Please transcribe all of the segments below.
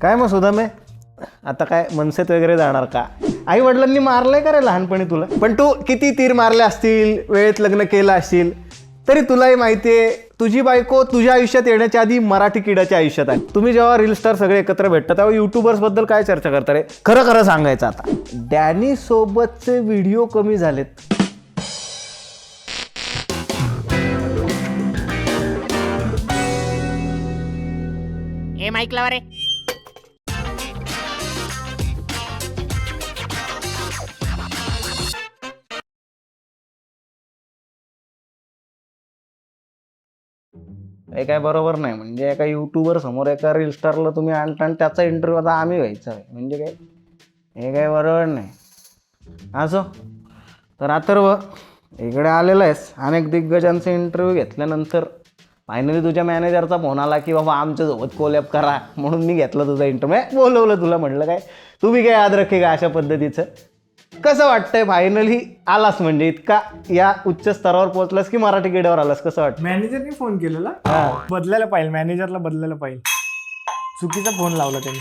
काय मग सुदामे? आता काय मनसेत वगैरे जाणार का? आई वडिलांनी मारलंय का रे लहानपणी तुला? पण तू किती तीर मारले असतील वेळेत लग्न केलं असतील तरी तुलाही माहिती आहे तुझी बायको तुझ्या आयुष्यात येण्याच्या आधी मराठी किडाच्या आयुष्यात आहे. तुम्ही जेव्हा रील स्टार सगळे एकत्र भेटतात तेव्हा युट्यूबर्सबद्दल काय चर्चा करता रे? खरं खरं सांगायचं आता. डॅनी सोबतचे व्हिडिओ कमी झालेत. हे माईक लावा रे. हे काय बरोबर नाही. म्हणजे एका युट्यूबर समोर एका रील स्टारला तुम्ही आणता आणि त्याचा इंटरव्ह्यू आता आम्ही व्हायचा आहे. म्हणजे काय? हे काय बरोबर नाही. असो तर अथर्व इकडे आलेला आहेस. अनेक दिग्गजांचे इंटरव्ह्यू घेतल्यानंतर फायनली तुझ्या मॅनेजरचा फोन आला की बाबा आमच्यासोबत कोलॅप करा. म्हणून मी घेतलं तुझा इंटरव्ह्यू बोलवलं तुला म्हटलं काय? तुम्ही काय याद रखे का अशा पद्धतीचं. कसं वाटतंय फायनली आलास म्हणजे? इतका या उच्च स्तरावर पोहोचलास की मराठी किड्यावर आलास? कसं वाटतं मॅनेजरने फोन केलेला? हा. बदलायला पाहिजे मॅनेजरला बदलायला पाहिजे चुकीचा फोन लावला त्यांनी.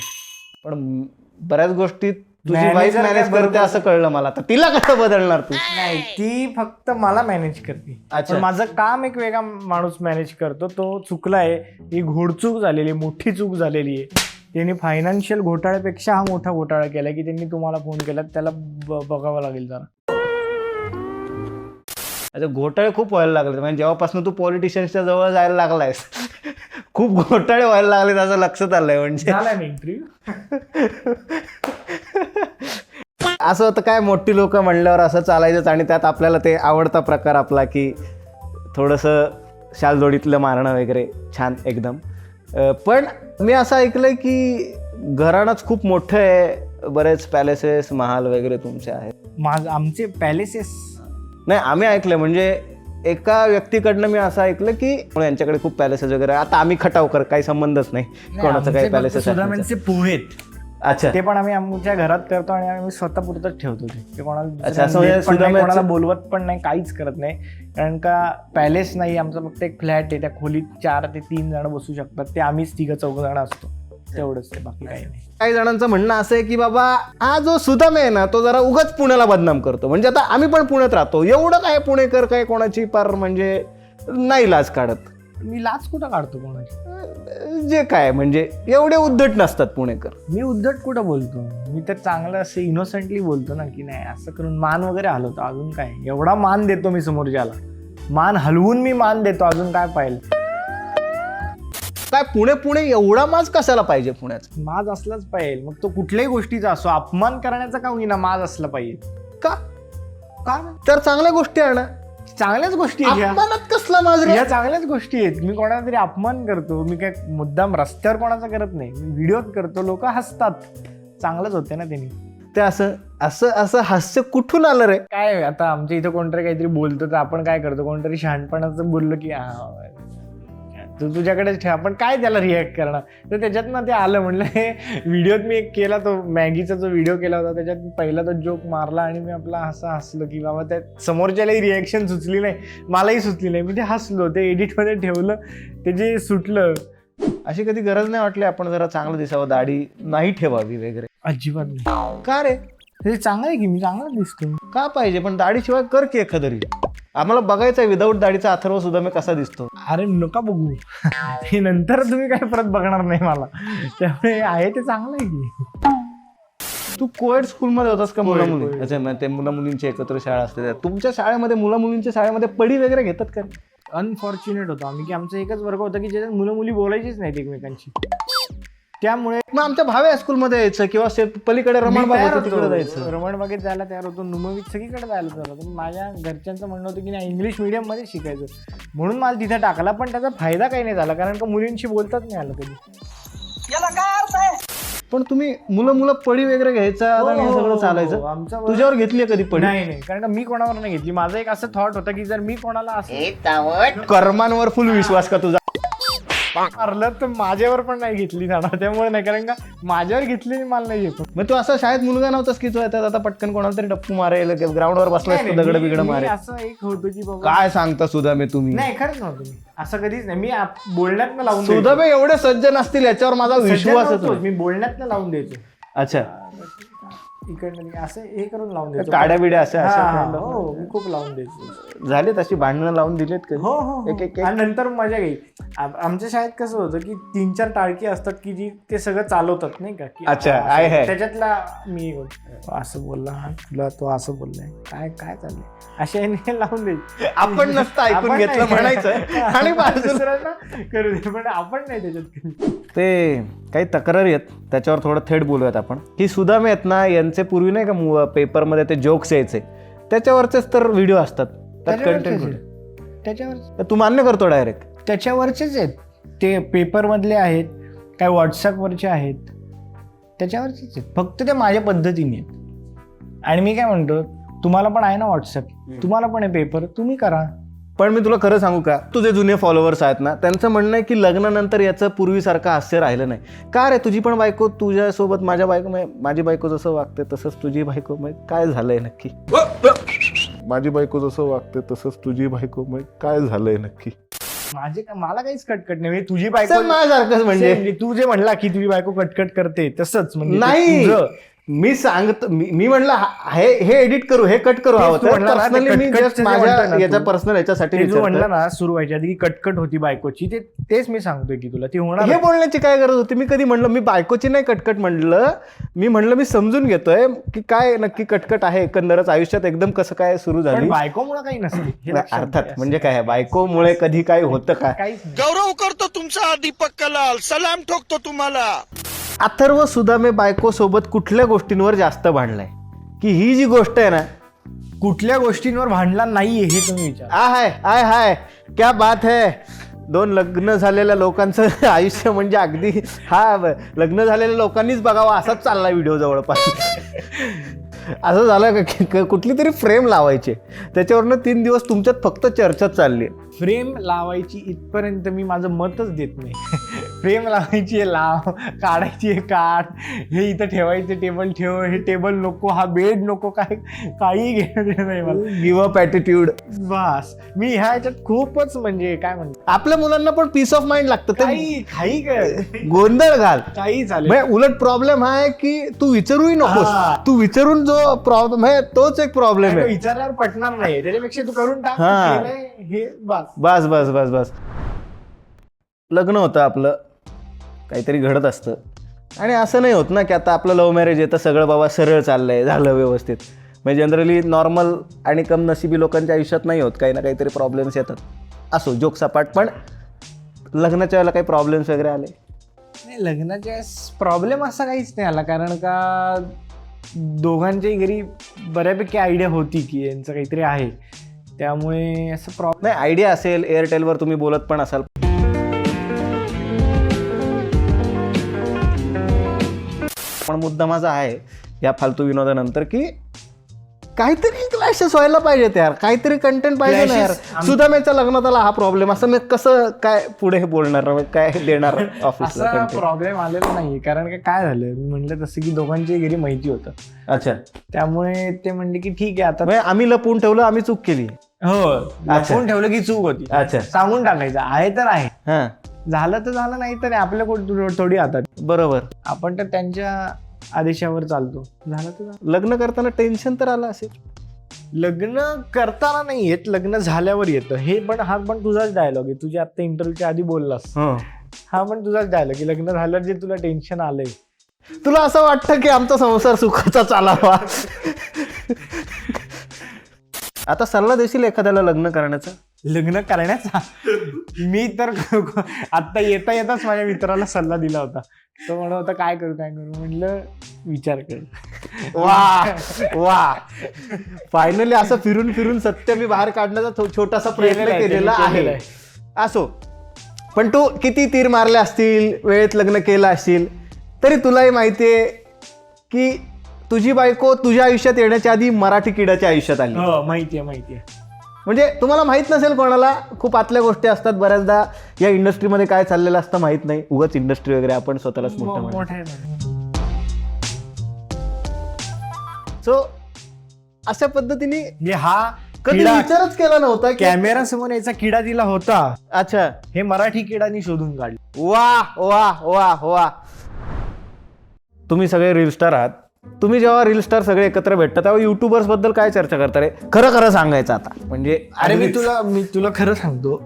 पण बऱ्याच गोष्टी तुझी Manager वाईफ काय मॅनेज करते बरोबर- असं कळलं मला. तर तिला कसं बदलणार तू? नाही. ती फक्त मला मॅनेज करते. अच्छा. पण माझं काम एक वेगळा माणूस मॅनेज करतो. तो चुकलाय. ही घोडचूक झालेली आहे, मोठी चूक झालेली आहे. त्यांनी फायनान्शियल घोटाळ्यापेक्षा हा मोठा घोटाळा केला की त्यांनी तुम्हाला फोन केला त्याला ब- बघावं लागेल जरा. अच्छा घोटाळे खूप व्हायला लागले म्हणजे जेव्हापासून तू पॉलिटिशियन्सच्या जवळ जायला लागलायस खूप घोटाळे व्हायला लागले त्याचं लक्षात आलंय म्हणजे. असं होतं काय मोठी लोक म्हणल्यावर असं चालायचंच आणि त्यात आपल्याला ते आवडता प्रकार आपला की थोडंसं शालजोडीतलं मारणं वगैरे छान एकदम. पण मी असं ऐकलंय की घराणंच खूप मोठं आहे बरेच पॅलेसेस महाल वगैरे तुमचे आहेत. माझ आमचे पॅलेसेस नाही आम्ही ऐकलं म्हणजे एका व्यक्तीकडनं मी असं ऐकलं की यांच्याकडे खूप पॅलेसेस वगैरे. आता आम्ही खटावकर काही संबंधच नाही. कोणाचं काही पॅलेसेस पोहेत अच्छा. ते पण आम्ही आमच्या घरात करतो आणि आम्ही स्वतः पुरतच ठेवतो ते. म्हणजे कोणाला बोलवत पण नाही काहीच करत नाही. कारण का पॅलेस नाही आमचा फक्त एक फ्लॅट आहे त्या खोलीत चार ते तीन जण बसू शकतात. ते आम्हीच तिघं चौघ जण असतो. तेवढंच ते बाकी काही नाही. काही जणांचं म्हणणं असं आहे की बाबा हा जो सुदाम आहे ना तो जरा उगाच पुण्याला बदनाम करतो. म्हणजे आता आम्ही पण पुण्यात राहतो. एवढं काय पुणेकर काय कोणाची पार म्हणजे नाही लाज काढत. मी लाच कुठं काढतो कोणाची? जे काय म्हणजे एवढे उद्धट नसतात पुणेकर. मी उद्धट कुठं बोलतो? मी तर चांगलं असं इनोसंटली बोलतो ना की नाही असं करून मान वगैरे हलवतो. अजून काय? एवढा मान देतो मी समोरच्याला मान हलवून मी मान देतो अजून काय पाहिजे काय पुणे पुणे एवढा माज कशाला पाहिजे पुण्याचा? माज असलाच पाहिजे. मग तो कुठल्याही गोष्टीचा असो अपमान करण्याचा का होईना माज असला पाहिजे? का? का? तर चांगल्या गोष्टी आहे ना. चांगल्याच गोष्टी आहेत ह्या. अपमानात कसला माज रे? ह्या चांगल्याच गोष्टी आहेत. मी कोणाला तरी अपमान करतो मी काय मुद्दाम रस्त्यावर कोणाचा करत नाही. मी व्हिडिओत करतो लोक हसतात. चांगलंच होते ना त्यांनी. ते असं असं असं हास्य कुठून आलं रे? काय आता आमच्या इथं कोणतरी काहीतरी बोलतो तर आपण काय करतो? कोणतरी शहाणपणाचं बोललो की "हा, तू तुझ्याकडेच ठेव आपण काय त्याला रिॲक्ट करणार? तर त्याच्यातनं ते आलं म्हणलं हे व्हिडिओत मी एक केला तो मॅगीचा जो व्हिडिओ केला होता त्याच्यात मी पहिला तो जोक मारला आणि मी आपला असं हसलो की बाबा त्या समोरच्यालाही रिॲक्शन सुचली नाही मलाही सुचली नाही. मी ते हसलो ते एडिटमध्ये ठेवलं ते जे सुटलं अशी कधी गरज नाही वाटली आपण जरा चांगलं दिसावं दाढी नाही ठेवावी वगैरे. अजिबात नाही. का रे? हे चांगलं आहे की मी चांगला दिसतो. का पाहिजे? पण दाढीशिवाय कर की एखादं आम्हाला बघायचं आहे विदाऊट दाढीचा अथर्व सुद्धा मी कसा दिसतो. अरे नका बघू. हे नंतर तुम्ही काय परत बघणार नाही मला. त्यामुळे आहे ते चांगलं आहे की. तू कोएड स्कूलमध्ये होतास का मुलं मुली. अच्छा ते मुलं मुलींची एकत्र शाळा असते. तुमच्या शाळेमध्ये मुलं मुलींच्या शाळेमध्ये पडी वगैरे घेतात का? अनफॉर्च्युनेट होतो आम्ही की आमचा एकच वर्ग होता की ज्याच्यात मुलं मुली बोलायचीच नाहीत एकमेकांशी. त्यामुळे मग आमच्या भावे हायस्कूलमध्ये यायचं किंवा पलीकडे रमण बाबा तिकडे होतो. जायचं. रमण बागेत जायला तयार होतो. नुमवीत सगळीकडे जायला तयार होतो. पण माझ्या घरच्यांचं म्हणणं होतं की नाही इंग्लिश medium मध्ये शिकायचं. म्हणून मला तिथे टाकला पण त्याचा फायदा काही नाही झाला कारण का मुलींशी बोलताच नाही आलं कधी. पण तुम्ही मुलं मुलं पडी वगैरे घ्यायचा आणि हे हो, सगळं हो, चालायचं? आमचा तुझ्यावर घेतली कधी पडी नाही नाही कारण का मी कोणावर नाही घेतली. माझा एक असं थॉट होता की जर मी कोणाला असं कर्मांवर फुल विश्वास का तुझा? मारलं तर माझ्यावर पण नाही घेतली जाणार. त्यामुळे नाही कारण का माझ्यावर घेतली मला नाही घेतो मग तू असं शाळेत मुलगा नव्हतास की तू येतात आता पटकन कोणाला तरी डप्पू मारेल ग्राउंडवर बसलास तू दगड बिगड मी- मी मारेल. असं एक होतं की बाबा काय सांगता सुधा मी तुम्ही? नाही खरंच नव्हतं मी. असं कधीच नाही. मी आप- बोलण्यात लावून सुधा द्यायचो. बे एवढे सज्जन असतील याच्यावर माझा विश्वास आहे मी बोलण्यात लावून द्यायचो. अच्छा. इकडनं मी असं हे करून लावून द्यायचो. काड्या बिड्या अशा हा, अशा हा, हो मी खूप लावून द्यायचो. झाली तशी भांडणं लावून दिलेत का हो हो हो. एक- एक- एक- आणि नंतर मजा आम- आमच्या शाळेत कसं होतं की तीन चार टाळकी असतात की जी ते सगळं चालवतात नाही का? की अच्छा, असं- आहे, आहे. त्याच्यातला मी होतो. असं बोलला हा, तुला तो असं बोललाय काय काय चाललंय? अशा याने लावून द्यायची. आपण नसतं ऐकून आपण घेतलं नाही. म्हणायचं. आणि बाजूला- दुसऱ्यांना करू दे पण आपण नाही त्याच्यात. ते काही तक्रारी आहेत. त्याच्यावर थोडं थेट बोलूयात आपण. ही सुदामे आहेत ना यांचे पूर्वी नाही का पेपरमध्ये ते जोक्स यायचे. त्याच्यावरचेच तर व्हिडिओ असतात. त्यात कंटेंट. त्याच्यावर तर तू मान्य करतो डायरेक्ट त्याच्यावरचेच आहेत. ते पेपरमधले आहेत काय व्हॉट्सअपवरचे आहेत त्याच्यावरचेच आहेत. फक्त ते माझ्या पद्धतीने आहेत. आणि मी काय म्हणतो तुम्हाला पण आहे ना व्हॉट्सअप तुम्हाला पण आहे पेपर तुम्ही करा. पण मी तुला खरं सांगू का? तुझे जुने फॉलोअर्स आहेत ना त्यांचं म्हणणं आहे की लग्नानंतर याचं पूर्वीसारखं हास्य राहिलं नाही. का रे तुझी पण बायको तुझ्यासोबत माझ्या बायको म्हणजे माझी बायको जसं वागते तसंच तुझी बायको काय झालंय नक्की? माझी बायको जसं वागते तसंच तुझी बायको मग काय झालंय नक्की? माझे का- मला काहीच कटकट नाही. म्हणजे तुझी बायको माझ्यासारखंच म्हणजे. Same, तू जे म्हणला की तुझी बायको कटकट करते तसंच. म्हणजे ते नाही. तुझं. मी सांगत मी म्हणलं हा- हे एडिट करू हे कट करू हवं पर्सनली मी माझ्या. याच्या पर्सनल याच्यासाठी. म्हणला ना सुरू व्हायच्या आधी की कटकट होती बायकोची ते तेच मी सांगतोय की तुला ती होणार हे बोलण्याची काय गरज होती मी कधी म्हणलं मी बायकोची नाही कटकट म्हणलं मी म्हणलं मी समजून घेतोय की काय नक्की कटकट आहे एकंदरच आयुष्यात एकदम कसं काय सुरू झाली बायकोमुळे काही नसते हे अर्थात. म्हणजे काय बायकोमुळे कधी काय होतं काय. गौरव करतो तुमचा दीपक कलाल सलाम ठोकतो तुम्हाला अथर्व सुदामे बायको सोबत कुठल्या गोष्टींवर जास्त भांडलाय? की ही जी गोष्ट आहे ना कुठल्या गोष्टींवर भांडला नाहीये हे तुम्ही विचार. आ हाय आय हाय क्या बात है. दोन लग्न झालेल्या लोकांचं आयुष्य म्हणजे अगदी हा ब- लग्न झालेल्या लोकांनीच बघावा असाच चालला व्हिडिओ जवळपास. असं झालं का की क- कुठली तरी फ्रेम लावायची. त्याच्यावरनं तीन दिवस तुमच्यात फक्त चर्चाच चालली. फ्रेम लावायची इथपर्यंत मी माझं मतच देत नाही. फ्रेम लावायची आहे लाव काढायची आहे काढ. हे इथं ठेवायचं टेबल ठेव हे टेबल नको हा बेड नको काय काही घेणं नाही मला. गिव अप ॲटिट्यूड बस. मी ह्या ह्याच्यात खूपच म्हणजे काय म्हणतो आपल्या मुलांना पण पीस ऑफ माइंड लागतं. ते काही काही काय गोंधळ घाल. काही चालेल. म्हणजे उलट प्रॉब्लेम हा आहे की तू विचारूही नकोस. तू विचारून जो प्रॉब्लेम आहे तोच एक प्रॉब्लेम आहे. विचारल्यावर पटणार नाही. त्याच्यापेक्षा तू करून टाक. हे बस. बस बस बस बस. लग्न होतं आपलं. काहीतरी घडत असतं. आणि असं नाही होत ना की आता आपलं लव्ह मॅरेज आहे तर सगळं बाबा सरळ चाललंय झालं व्यवस्थित. म्हणजे जनरली नॉर्मल आणि कम नशिबी लोकांच्या आयुष्यात नाही होत काही ना काहीतरी प्रॉब्लेम्स येतात. असो जोक सपाट पण लग्नाच्या वेळेला काही प्रॉब्लेम्स वगैरे आले? नाही लग्नाच्या प्रॉब्लेम असा काहीच नाही आला कारण का दोघांच्याही घरी बऱ्यापैकी आयडिया होती की यांचं काहीतरी आहे. त्यामुळे असं प्रॉब्लेम नाही आयडिया असेल एअरटेलवर तुम्ही बोलत पण असाल पण मुद्दा माझा आहे या फालतू विनोदानंतर की काहीतरी क्लॅशेस व्हायला पाहिजेत यार. काहीतरी कंटेंट पाहिजे ना यार. सुदामेच्या लग्नात आला हा प्रॉब्लेम असं मी कसं काय पुढे बोलणार काय देणार ऑफिसला प्रॉब्लेम आलेला नाही कारण काय झालं? मी म्हटलं तसं की दोघांच्याही घरी माहिती होतं. अच्छा. त्यामुळे ते म्हणले की ठीक आहे आता म्हणजे आम्ही लपवून ठेवलं आम्ही चूक केली. हो लपवून ठेवलं की चूक होती. अच्छा. सांगून टाकायचं. आहे तर आहे. हां. झालं तर झालं नाही तर आपल्या कोण- थोडी हातात. बरोबर. आपण तर त्यांच्या आदेशावर चालतो. झालं तर. लग्न करताना टेन्शन तर आलं असेल. लग्न करताना नाही येत लग्न झाल्यावर येतं. हे पण हा पण तुझाच डायलॉग आहे. तुझ्या आता इंटरव्ह्यूच्या आधी बोललास. हं. पण तुझाच डायलॉग की लग्न झाल्यावर जे तुला टेन्शन आलंय. तुला असं वाटतं की आमचा संसार सुखाचा चालावा? आता सल्ला देशील एखाद्याला लग्न करण्याचा? लग्न करण्याचा. मी तर आता येता येताच माझ्या मित्राला सल्ला दिला होता. तो म्हणत होता काय करू काय करू? म्हटलं विचार कर. वा वा. फायनली असं फिरून फिरून सत्य मी बाहेर काढण्याचा छोटासा प्रयत्न केलेला आहे, आहे. असो. पण तू किती तीर मारले असतील वेळेत लग्न केलं असतील तरी तुलाही माहिती आहे की तुझी बायको तुझ्या आयुष्यात येण्याच्या आधी मराठी किडाच्या आयुष्यात आली. हो माहितीये माहितीये म्हणजे तुम्हाला माहीत नसेल कोणाला खूप आतल्या गोष्टी असतात बऱ्याचदा. या इंडस्ट्रीमध्ये काय चाललेलं असतं माहीत नाही. उगाच इंडस्ट्री वगैरे आपण स्वतःलाच मोठं. सो अशा पद्धतीने हा कधी विचारच केला नव्हता कॅमेरा समोर याचा किडा तिला होता. अच्छा. हे मराठी किडानी शोधून काढलं. वा वा वा वा तुम्ही सगळे रील स्टार आहात. तुम्ही जेव्हा रील स्टार सगळे एकत्र भेटता तेव्हा युट्यूबर्सबद्दल काय चर्चा करता रे? खरं खरं सांगायचं आता. म्हणजे अरे मी तुला मी तुला खरं सांगतो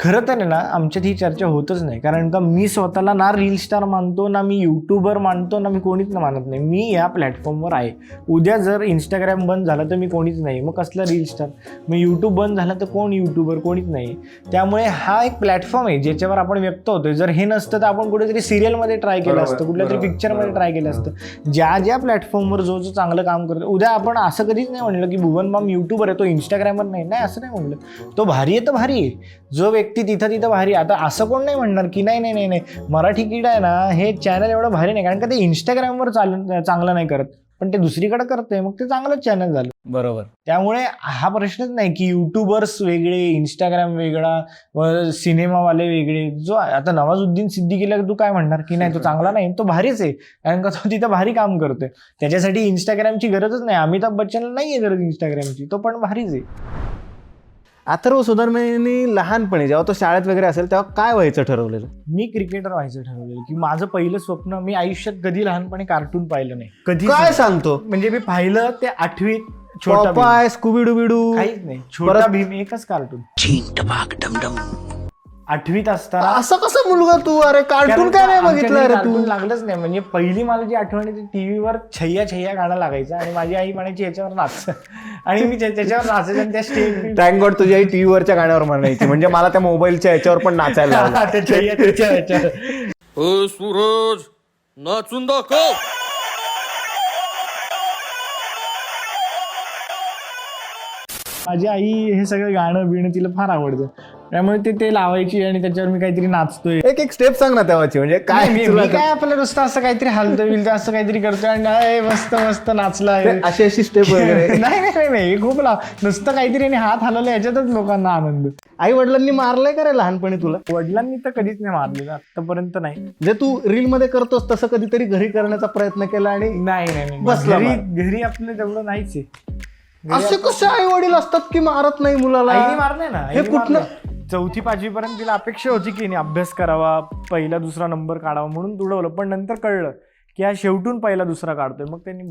खरं तर ना आमच्यात ही चर्चा होतच नाही. कारण का मी स्वतःला ना रील स्टार मानतो ना मी युट्यूबर मानतो ना मी कोणीच ना मानत नाही. मी या प्लॅटफॉर्मवर आहे. उद्या जर इंस्टाग्राम बंद झालं तर मी कोणीच नाही. मग कसलं रील स्टार मग यूट्यूब बंद झालं तर कोण युट्यूबर कोणीच नाही. त्यामुळे हा एक प्लॅटफॉर्म आहे ज्याच्यावर आपण व्यक्त होतोय. जर हे नसतं तर आपण कुठेतरी सिरियलमध्ये ट्राय केलं असतं कुठल्या तरी पिक्चरमध्ये ट्राय केलं असतं. ज्या ज्या प्लॅटफॉर्मवर जो जो चांगलं काम करतो उद्या आपण असं कधीच नाही म्हणलं की भुवन बाम युट्यूबर आहे तो इंस्टाग्रामवर नाही. नाही असं नाही म्हणलं. तो भारी आहे तर भारी आहे. जो व्यक्ती तिथं तिथं भारी आहे आता असं कोण नाही म्हणणार की नाही नाही नाही नाही. मराठी किडा आहे ना हे चॅनल एवढं भारी नाही. कारण का ते इंस्टाग्रामवर चाल चांगलं नाही करत. पण ते दुसरीकडे करतंय. मग ते चांगलंच चॅनल झालं. बरोबर. त्यामुळे हा प्रश्नच नाही की युट्यूबर्स वेगळे इंस्टाग्राम वेगळा व सिनेमावाले वेगळे. जो आता नवाजुद्दीन सिद्दीकीला तू काय म्हणणार की नाही तो चांगला नाही तो भारीच आहे. कारण का तो तिथं भारी काम करतोय. त्याच्यासाठी इंस्टाग्रामची गरजच नाही. अमिताभ बच्चनला नाहीये गरज इंस्टाग्रामची तो पण भारीच आहे. अथर्व सुधारमेनी लहानपणी जेव्हा तो शाळेत वगैरे असेल तेव्हा काय व्हायचं ठरवलेलं? मी क्रिकेटर व्हायचं ठरवलेलं की माझं पहिलं स्वप्न मी आयुष्यात कधी लहानपणी कार्टून पाहिलं नाही. कधी काय सांगतो? म्हणजे मी पाहिलं ते आठवीत छोटा भीम. पॉपाय स्कूबी डुबिडू काहीच नाही. छोटा भीम एकच कार्टून आठवीत असताना असं कसं मुलगा तू? अरे कार्टून काय नाही बघितलं अरे कार्टून तू? लागलंच नाही. म्हणजे पहिली मला जी आठवण येते टीव्हीवर छैया छैया गाणं लागायचं आणि माझी आई म्हणायची याच्यावर नाच. आणि मी त्या- त्याच्यावर नाचायचं आणि त्या स्टेज थँक गॉड तुझी आई टीव्ही वरच्या गाण्यावर म्हणायची. म्हणजे मला त्या मोबाईलच्या याच्यावर पण नाचायला सूरज नाचून दाखव. माझी आई हे सगळं गाणं बिणं तिला फार आवडतं. त्यामुळे ते ते लावायची आणि त्याच्यावर मी काहीतरी नाचतोय. एक एक स्टेप सांग ना तेव्हाची म्हणजे काय काय मी काय आपलं नुसतं असं काहीतरी हलतोय बिलतोय असं काहीतरी करतोय आणि "अय, मस्त मस्त नाचलाय. ते अशी अशी स्टेप वगैरे. नाही नाही नाही, नाही हे खूप लाव नुसतं काहीतरी आणि हात हलवले याच्यातच लोकांना आनंद. आई वडिलांनी मारलंय का रे लहानपणी तुला? वडिलांनी तर कधीच नाही मारलेलं आतापर्यंत नाही. जे तू रील मध्ये करतोस तसं कधीतरी घरी करण्याचा प्रयत्न केला आणि नाही नाही नाही बसला घरी आपलं तेवढं नाहीच आहे. असे कसे आई वडील असतात की मारत नाही मुलाला? आईने ना हे आईने कुठनं मारलंय. चौथी पाचवी पर्यंत तिला अपेक्षा होती की नाही अभ्यास करावा पहिला दुसरा नंबर काढावा म्हणून तुडवलं. पण नंतर कळलं की हा शेवटून पहिला दुसरा काढतोय. मग त्यांनी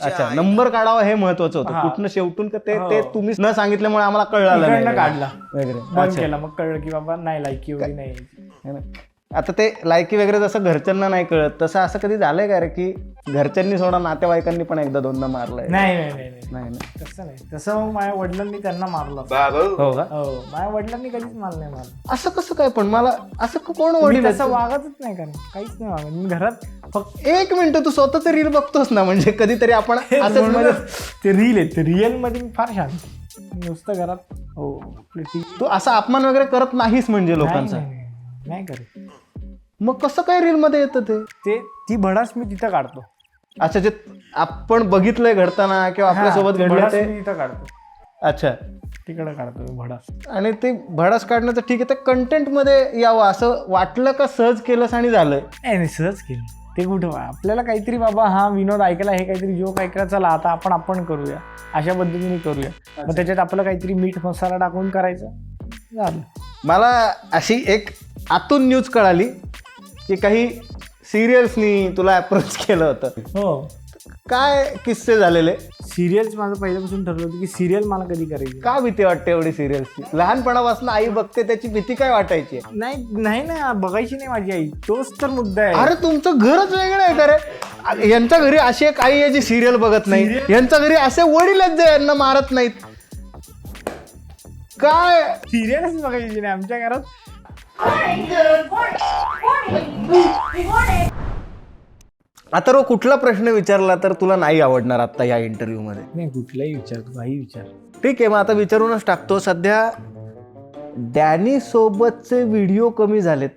अच्छा नंबर काढावा हे महत्वाचं होतं. कुठनं शेवटून का ते हो. ते तुम्ही न सांगितल्यामुळे आम्हाला कळलं काढला. वगैरे. केला. मग कळलं की बाबा नाही लायकी एवढी नाही? आता ते लायकी वगैरे जसं घरच्यांना नाही कळत तसं असं कधी झालंय का रे की घरच्यांनी सोडा नातेवाईकांनी पण एकदा दोनदा मारलंय? नाही नाही नाही नाही. नाही ना? तसं नाही. तसं मग माझ्या वडिलांनी त्यांना मारलं. हो का? हो माझ्या वडिलांनी कधीच मारलं नाही मला असं कसं काय पण? मला असं क- कोण मी वडील तसं आहेत? वागतच नाही कारण काहीच नाही वागत. मी घरात फक्त एक मिनिट तू स्वतःच रील बघतोस ना? म्हणजे कधीतरी आपण असंच म्हणूनच मध्ये ते रील आहे ते रिअलमध्ये मी फार शांत. मी नुसतं घरात हो आपली तू असा अपमान वगैरे करत नाहीस म्हणजे नाही, लोकांचा? नाही, नाही, नाही करत. मग कसं काय रील मध्ये येतं ते? ते ती भडास मी तिथं काढतो. अच्छा जे आपण बघितलंय घडताना किंवा आपल्यासोबत हा, घडलं भडास ते? मी तिथं काढतो. अच्छा. तिकडे काढतो मी भडास. आणि ते भडास काढण्याचं ठीक आहे ते कंटेंटमध्ये यावं असं वाटलं का सहज केलंस आणि झालंय? नाही नाही सहज केलं. ते कुठं आपल्याला काहीतरी बाबा हा विनोद ऐकला हे काहीतरी जोक ऐकला चला आता आपण आपण करूया. अशा पद्धतीने करूया. मग त्याच्यात आपलं काहीतरी मीठ मसाला टाकून करायचं झालं. मला अशी एक आतून न्यूज कळाली. की काही सिरियल्सनी तुला अप्रोच केलं होतं. हो. काय किस्से झालेले? सिरियल्स माझं पहिल्यापासून ठरलं होतं की सिरियल मला कधी करायची? का भीती वाटते एवढी सिरियल्सची? लहानपणापासून आई बघते त्याची भीती काय वाटायची? नाही नाही ना बघायची नाही माझी आई. तोच तर मुद्दा आहे. अरे तुमचं घरच वेगळं आहे का रे? यांच्या घरी अशी एक आई आहे जी सिरियल बघत नाही. यांच्या घरी असे वडील आहेत जे यांना मारत नाहीत. काय? सिरियलच बघायची नाही. आमच्या घरात आता रो कुठला प्रश्न विचारला तर तुला नाही आवडणार आता या इंटरव्ह्यू मध्ये? नाही कुठलाही विचार काही विचार. ठीक आहे मग आता विचारूनच टाकतो. सध्या डॅनी सोबतचे व्हिडिओ कमी झालेत.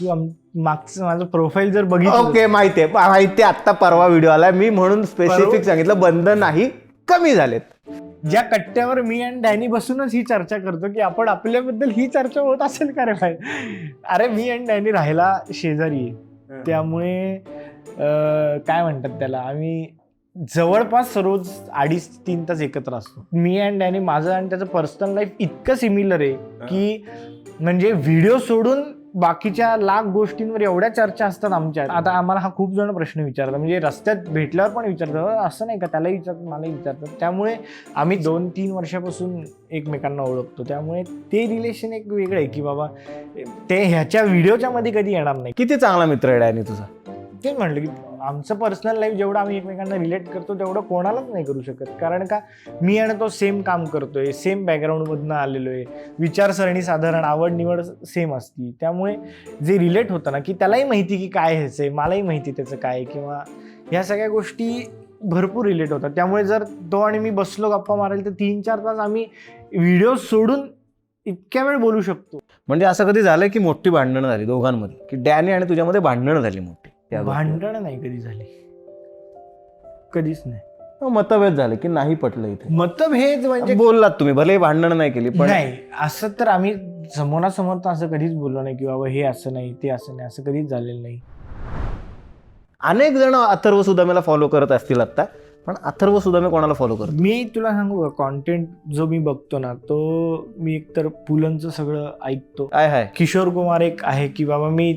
तू आम- मागचं माझं प्रोफाईल जर बघितलं ओके माहिती आहे. माहिती आहे आत्ता परवा व्हिडिओ आला मी म्हणून स्पेसिफिक सांगितलं बंद नाही कमी झालेत. ज्या कट्ट्यावर मी आणि डॅनी बसूनच ही चर्चा करतो की आपण आपल्याबद्दल ही चर्चा होत असेल का रे भाई अरे मी आणि डॅनी राहायला शेजारी आहे. त्यामुळे काय म्हणतात त्याला आम्ही जवळपास रोज अडीच तीन तास एकत्र असतो. मी अँड डॅनी माझं आणि त्याचं पर्सनल लाईफ इतकं सिमिलर आहे की म्हणजे व्हिडिओ सोडून बाकीच्या लाख गोष्टींवर एवढ्या चर्चा असतात आमच्या आता आम्हाला हा खूप जण प्रश्न विचारतात. म्हणजे रस्त्यात भेटल्यावर पण विचारतात. असं नाही का? त्यालाही विचारतात मलाही विचारतात. त्यामुळे आम्ही दोन तीन वर्षापासून एकमेकांना ओळखतो. त्यामुळे ते रिलेशन एक वेगळं आहे की बाबा ते ह्याच्या व्हिडिओच्या मध्ये कधी येणार नाही. किती चांगला मित्र आहे डॅनी तुझा? तेच म्हटलं की आमचं पर्सनल लाईफ जेवढं आम्ही एकमेकांना रिलेट करतो तेवढं कोणालाच नाही करू शकत. कारण का मी आणि तो सेम काम करतोय सेम बॅकग्राऊंडमधनं आलेलो आहे. विचारसरणी साधारण आवड निवड सेम असती. त्यामुळे जे रिलेट होतं ना की त्यालाही माहिती की काय ह्याचं आहे मलाही माहिती त्याचं काय किंवा ह्या सगळ्या गोष्टी भरपूर रिलेट होतात. त्यामुळे जर तो आणि मी बसलो गप्पा मारेल तर तीन चार तास आम्ही व्हिडिओ सोडून इतक्या वेळ बोलू शकतो. म्हणजे असं कधी झालं की मोठी भांडणं झाली दोघांमध्ये? की डॅनी आणि तुझ्यामध्ये भांडणं झाली मोठी? त्या. भांडण नाही कधी झाली. कधीच नाही. मतभेद झाले की नाही पटलं इथे? मतभेद म्हणजे बोललात तुम्ही भले भांडणं नाही केली पण नाही असं तर आम्ही समोरासमोर तर असं कधीच बोललो नाही की बाबा हे असं नाही ते असं नाही असं कधीच झालेलं नाही. अनेक जण अथर्व सुदामेला फॉलो करत असतील आता पण अथर्व सुदामे कोणाला फॉलो करतो मी तुला सांगू कॉन्टेंट जो मी बघतो ना तो मी एकतर पुलंचं सगळं ऐकतो. काय हाय. किशोर कुमार एक आहे की बाबा मी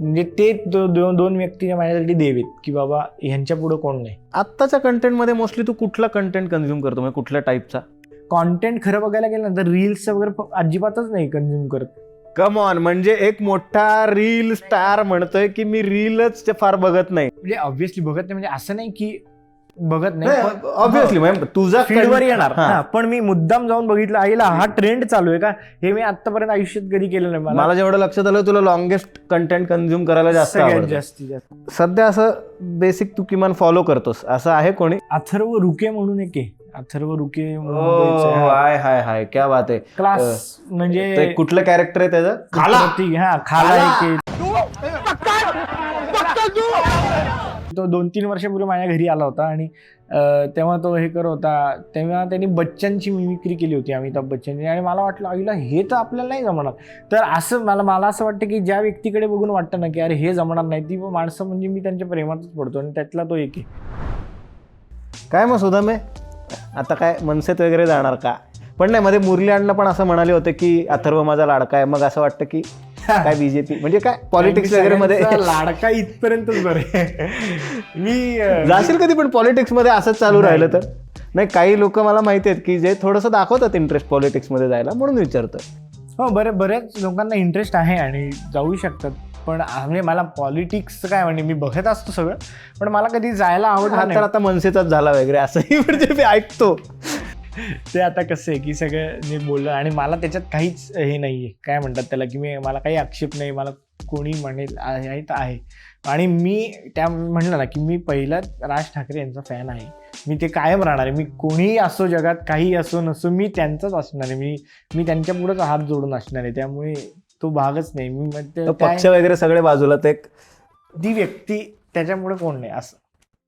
म्हणजे ते दो- दोन दोन व्यक्ती माझ्यासाठी देवेत की बाबा ह्यांच्या पुढं कोण नाही. आत्ताच्या कंटेंटमध्ये मोस्टली तू कुठला कंटेंट कन्झ्युम करतो? म्हणजे कुठल्या टाईपचा कॉन्टेंट खरं बघायला गेलं ना तर रील्स वगैरे अजिबातच नाही कन्झ्युम करत. कम ऑन म्हणजे एक मोठा रील स्टार म्हणतोय की मी रीलच फार बघत नाही. म्हणजे ऑब्व्हियसली बघत नाही म्हणजे असं नाही की बघत नाही ऑब्विसली तुझा फीडवर येणार. पण मी मुद्दाम जाऊन बघितलं आईला हा ट्रेंड चालू आहे का? हे मी आतापर्यंत आयुष्यात कधी केलं नाही मला जेवढं लक्षात आलं तुला लॉंगेस्ट कंटेंट कन्झ्युम करायला जास्त. जास्तीत जास्त. सध्या असं बेसिक तू किमान फॉलो करतोस. असं आहे कोणी? अथर्व रुके म्हणून एक आहे. अथर्व रुके. हाय हाय हाय क्या बात आहे. क्लास म्हणजे कुठलं कॅरेक्टर आहे त्याचं? प्रतीक, हा खाला एक आहे. तो दोन तीन वर्षापूर्वी माझ्या घरी आला होता आणि तेव्हा तो हे करत होता तेव्हा त्यांनी बच्चनची मिमिक्री केली होती अमिताभ बच्चनची आणि मला वाटलं आईला हे तर आपल्याला नाही जमणार. तर असं मला मला असं वाटतं की ज्या व्यक्तीकडे बघून वाटतं ना की अरे हे जमणार नाही ती माणसं म्हणजे मी त्यांच्या प्रेमातच पडतो आणि त्यातला तो एक आहे. काय मग सुदामे आता काय मनसेत वगैरे जाणार का? पण नाही मध्ये मुरली अण्णा पण असं म्हणाले होते की अथर्व माझा लाडका आहे. मग असं वाटतं की काय बीजेपी म्हणजे काय पॉलिटिक्स वगैरे मध्ये? लाडका इथपर्यंतच बरे मी जाशील कधी पण पॉलिटिक्समध्ये असंच चालू राहिलं तर? नाही काही लोक मला माहिती आहेत की जे थोडंसं दाखवतात इंटरेस्ट पॉलिटिक्समध्ये जायला म्हणून विचारतोय. हो बरे बऱ्याच लोकांना इंटरेस्ट आहे आणि जाऊ शकतात. पण म्हणजे मला पॉलिटिक्स काय म्हणजे मी बघत असतो सगळं पण मला कधी जायला आवडणार तर आता मनसेचाच झाला वगैरे असंही म्हणजे मी ऐकतो. ते आता कसं आहे की सगळं मी बोललं आणि मला त्याच्यात काहीच हे नाही आहे काय म्हणतात त्याला की मी मला काही आक्षेप नाही मला कोणी म्हणेल आहे तर आहे. आणि मी त्या म्हणलं ना की मी पहिला राज ठाकरे यांचा फॅन आहे. मी ते कायम राहणार आहे. मी कोणीही असो जगात काही असो नसो मी त्यांचाच असणार आहे. मी मी त्यांच्या पुढेच हात जोडून असणार आहे. त्यामुळे तो भागच नाही. मी पक्ष वगैरे सगळे बाजूला ते ती व्यक्ती त्याच्यामुळे कोण नाही असं.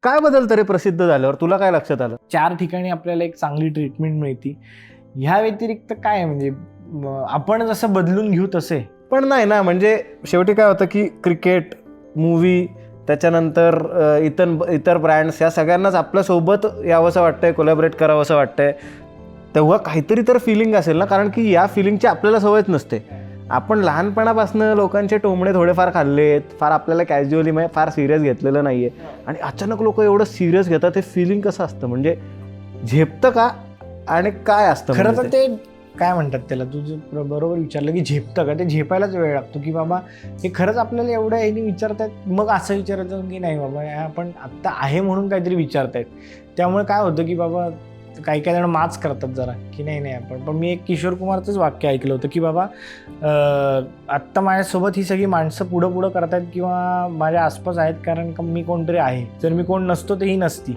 काय बदल तरी प्रसिद्ध झाल्यावर? तुला काय लक्षात आलं? चार ठिकाणी आपल्याला एक चांगली ट्रीटमेंट मिळते. ह्या व्यतिरिक्त काय म्हणजे आपण जसं बदलून घेऊ तसे. पण नाही ना म्हणजे शेवटी काय होतं की क्रिकेट मूवी त्याच्यानंतर इतर इतर ब्रँड्स या सगळ्यांनाच आपल्यासोबत यावंसं वाटतंय कोलॅबरेट करावंसं वाटतंय. तेव्हा काहीतरी तर फिलिंग असेल ना कारण की या फिलिंगची आपल्याला सवयच नसते. आपण लहानपणापासून लोकांचे टोमणे थोडेफार खाल्लेत फार आपल्याला कॅज्युअली म्हणजे फार सिरियस घेतलेलं नाही आहे आणि अचानक लोक एवढं सिरियस घेतात ते फिलिंग कसं असतं? म्हणजे झेपतं का आणि काय असतं खरं म्हणजे तर ते? काय म्हणतात त्याला? तुझं बरोबर विचारलं की झेपतं का? ते झेपायलाच वेळ लागतो की बाबा हे खरंच आपल्याला एवढं ह्यानी विचारतायत मग असं विचारायचं की नाही बाबा आपण आत्ता आहे म्हणून काहीतरी विचारतायत. त्यामुळे काय होतं की बाबा काही काही जण माच करतात जरा की नाही नाही आपण. पण मी एक किशोर कुमारचंच वाक्य ऐकलं होतं की बाबा आत्ता माझ्यासोबत ही सगळी माणसं पुढं पुढं करतायत किंवा माझ्या आसपास आहेत कारण का मी कोणतरी आहे. जर मी कोण नसतो तर ही नसती.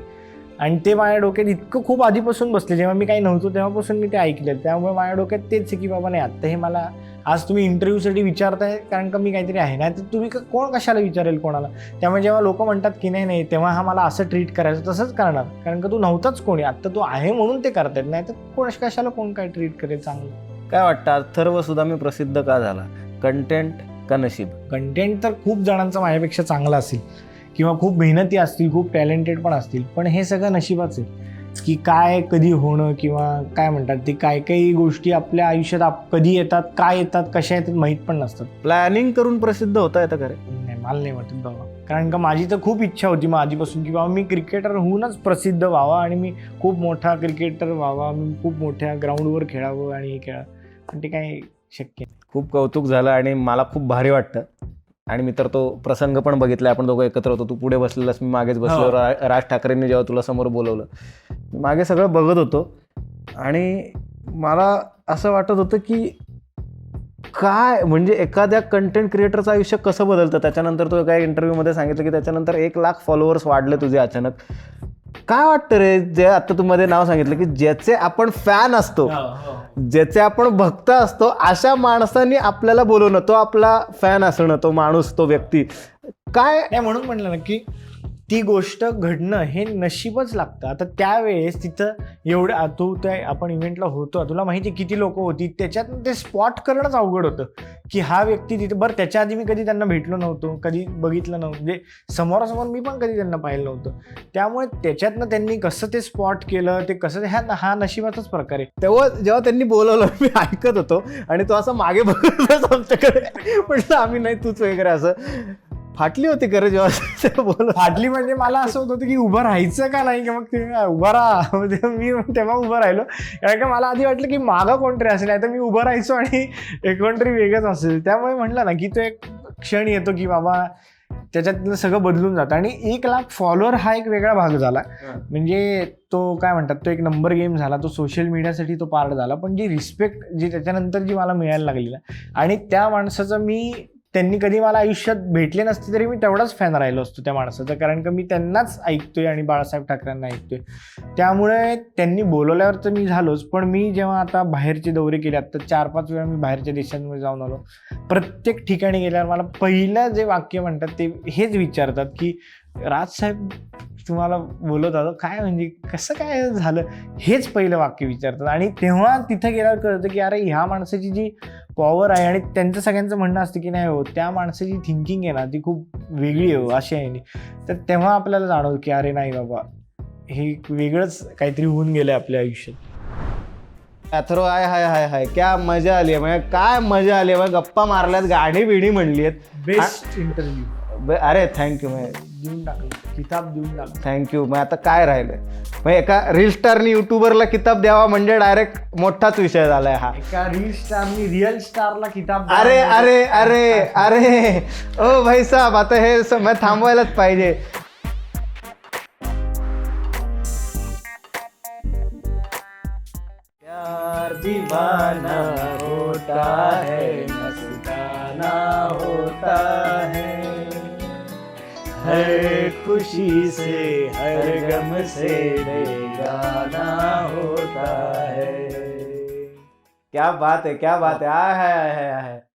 आणि ते माझ्या डोक्यात इतकं खूप आधीपासून बसले जेव्हा मी काही नव्हतो तेव्हापासून मी ते ऐकलं त्यामुळे माझ्या डोक्यात तेच आहे की बाबा नाही आत्ता हे मला आज तुम्ही इंटरव्ह्यूसाठी विचारताय कारण का मी काहीतरी आहे. नाही तर तुम्ही कोण कशाला विचारेल कोणाला? त्यामुळे जेव्हा लोक म्हणतात की नाही नाही तेव्हा हा मला असं ट्रीट करायचं तसंच करणार. कारण का तू नव्हताच कोणी. आता तू आहे म्हणून ते करतायत. नाही तर कोण कशाला कोण काय ट्रीट करेल चांगलं? काय वाटतं अथर्व सुद्धा मी प्रसिद्ध का झाला? कंटेंट का नशीब? कंटेंट तर खूप जणांचा माझ्यापेक्षा चांगला असेल. किंवा खूप मेहनती असतील खूप टॅलेंटेड पण असतील. पण हे सगळं नशिबाच आहे. की काय कधी होणं किंवा काय म्हणतात ते काय काही गोष्टी आपल्या आयुष्यात आप कधी येतात काय येतात कशा येतात माहीत पण नसतात. प्लॅनिंग करून प्रसिद्ध होता येतं खरे नाही मला नाही वाटत बाबा. कारण का माझी तर खूप इच्छा होती मग आधीपासून की बाबा मी क्रिकेटर होऊनच प्रसिद्ध व्हावा आणि मी खूप मोठा क्रिकेटर व्हावा मी खूप मोठ्या ग्राउंडवर खेळावं आणि हे खेळा पण ते काही शक्य नाही. खूप कौतुक झालं आणि मला खूप भारी वाटतं. आणि मी तर तो प्रसंग पण बघितला आपण दोघं एकत्र होतो. तू पुढे बसलेलास मी मागेच बसलो. रा- राज ठाकरेंनी जेव्हा तुला समोर बोलवलं मागे सगळं बघत होतो. आणि मला असं वाटत होतं की काय म्हणजे एखाद्या कंटेंट क्रिएटरचं आयुष्य कसं बदलतं? त्याच्यानंतर तो एका इंटरव्ह्यूमध्ये सांगितलं की त्याच्यानंतर एक लाख फॉलोअर्स वाढले तुझे अचानक. काय वाटतं रे जे आता तू मध्ये नाव सांगितलं की ज्याचे आपण फॅन असतो ज्याचे आपण भक्त असतो अशा माणसांनी आपल्याला बोलवणं तो आपला फॅन असणं तो माणूस तो व्यक्ती. काय नाही म्हणून म्हटलं ना की ती गोष्ट घडणं हे नशीबच लागतं. आता त्यावेळेस तिथं एवढं तू त्या आपण इव्हेंटला होतो. तुला माहिती आहे किती लोक होती. त्याच्यात ते स्पॉट करणंच अवघड होतं. की हा व्यक्ती तिथे बरं त्याच्या आधी मी कधी त्यांना भेटलो नव्हतो. कधी बघितलं नव्हतं. म्हणजे समोरासमोर मी पण कधी त्यांना पाहिलं नव्हतं. त्यामुळे त्याच्यातनं त्यांनी कसं ते स्पॉट केलं ते कसं ह्या हा नशिबाचाच प्रकार आहे. तेव्हा जेव्हा त्यांनी बोलवलं मी ऐकत होतो. आणि तो असं मागे बघत आमच्याकडे. म्हटलं आम्ही नाही तूच वगैरे असं. फाटली होती खरं जेव्हा बोलत फाटली म्हणजे मला असं होत होतं की उभं राहायचं का नाही? की मग ते उभं राहा. म्हणजे मी तेव्हा उभं राहिलो. कारण का मला आधी वाटलं की मागं कोणतरी असेल नाही तर मी उभं राहायचो आणि एक कोणतरी वेगळंच असेल. त्यामुळे म्हटलं ना की तो एक क्षण येतो की बाबा त्याच्यातलं सगळं बदलून जातं. आणि एक लाख फॉलोअर हा एक वेगळा भाग झाला. म्हणजे तो काय म्हणतात तो एक नंबर गेम झाला तो सोशल मीडियासाठी तो पार्ट झाला. पण जी रिस्पेक्ट जी त्याच्यानंतर जी मला मिळायला लागली ना आणि त्या माणसाचं मी त्यांनी कधी मला आयुष्यात भेटले नसते तरी मी तेवढाच फॅन राहिलो असतो त्या माणसाचा. कारण का मी त्यांनाच ऐकतोय आणि बाळासाहेब ठाकरेंना ऐकतोय. त्यामुळे त्यांनी बोलवल्यावर तर मी झालोच. पण मी जेव्हा आता बाहेरचे दौरे केले आता चार पाच वेळा मी बाहेरच्या देशांमध्ये जाऊन आलो. प्रत्येक ठिकाणी गेल्यावर मला पहिलं जे वाक्य म्हणतात ते हेच विचारतात की राजसाहेब तुम्हाला बोलत होतं काय म्हणजे कसं काय झालं? हेच पहिलं वाक्य विचारतात. आणि तेव्हा तिथं गेल्यावर कळतं की अरे ह्या माणसाची जी पॉवर आहे आणि त्यांचं सगळ्यांचं म्हणणं असतं की नाही हो त्या माणसाची थिंकिंग आहे ना ती खूप वेगळी आहे हो अशी आहे. तर तेव्हा आपल्याला जाणवतं की अरे नाही बाबा हे वेगळंच काहीतरी होऊन गेलं आपल्या आयुष्यात. अथर्व हाय हाय हाय हाय क्या मजा आली आहे म्हणजे काय मजा आली आहे गप्पा मारल्यात गाडी बिडी म्हणली आहेत बेस्ट इंटरव्ह्यू अरे थँक्यू मग देऊन टाकलं. किताब देऊन टाकलं. थँक्यू मग आता काय राहिलंय? मग एका रील स्टारनी युट्यूबरला किताब द्यावा म्हणजे डायरेक्ट मोठाच विषय झालाय हा. एका रील स्टारनी रिअल स्टारला किताब अरे अरे अरे अरे. ओ भाई साहब आता हे समय थांबवायलाच पाहिजे. प्यार दीवाना होता है मस्ताना होता है। हर खुशी से हर गम से बेगाना होता है। क्या बात है क्या बात है। आ है, है, है,